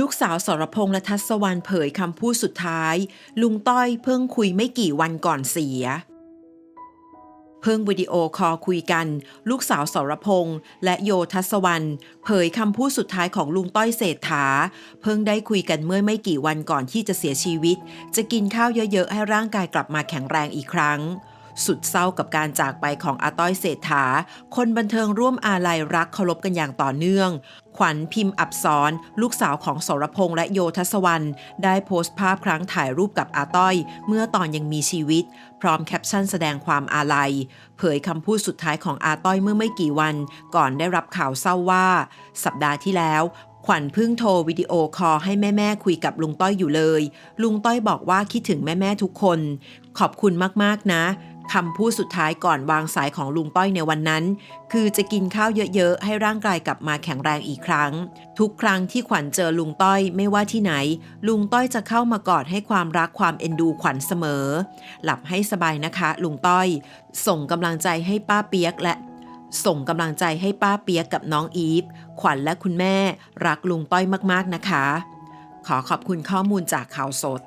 ลูกสาวสรพงษ์และทัศวรรณเผยคำพูดสุดท้าย ลุงต้อยเพิ่งคุยไม่กี่วันก่อนเสีย เพิ่งวิดีโอคอลคุยกัน ลูกสาวสรพงษ์และโยทัศวรรณเผยคำพูดสุดท้ายของลุงต้อยเศรษฐา เพิ่งได้คุยกันเมื่อไม่กี่วันก่อนที่จะเสียชีวิต จะกินข้าวเยอะๆ ให้ร่างกายกลับมาแข็งแรงอีกครั้ง สุดเศร้ากับการจากไปของอาต้อยเศรษฐา คนบันเทิงร่วมอาลัยรักเคารพกันอย่างต่อเนื่อง ขวัญพิมพ์อับสรลูกสาวของสรพงษ์และโยทัศวรรณได้โพสต์ภาพครั้งถ่ายรูปกับอาต้อย เมื่อตอนยังมีชีวิต พร้อมแคปชั่นแสดงความอาลัย เผยคำพูดสุดท้ายของอาต้อยเมื่อไม่กี่วัน ก่อนได้รับข่าวเศร้าว่า สัปดาห์ที่แล้วขวัญพิ่งโทรวิดีโอคอลให้แม่ ๆ คุยกับลุงต้อยอยู่เลย ลุงต้อยบอกว่าคิดถึงแม่ ๆ ทุกคน ขอบคุณมาก ๆ นะ คำพูดสุดท้ายก่อนวางสายของลุงต้อยในวันนั้น คือจะกินข้าวเยอะๆ ให้ร่างกายกลับมาแข็งแรงอีกครั้ง ทุกครั้งที่ขวัญเจอลุงต้อยไม่ว่าที่ไหน ลุงต้อยจะเข้ามากอดให้ความรักความเอ็นดูขวัญเสมอ หลับให้สบายนะคะ ลุงต้อย ส่งกำลังใจให้ป้าเปียกและ ส่งกำลังใจให้ป้าเปียกกับน้องอีฟ ขวัญและคุณแม่ รักลุงต้อยมากๆนะคะ ขอขอบคุณข้อมูลจากข่าวสด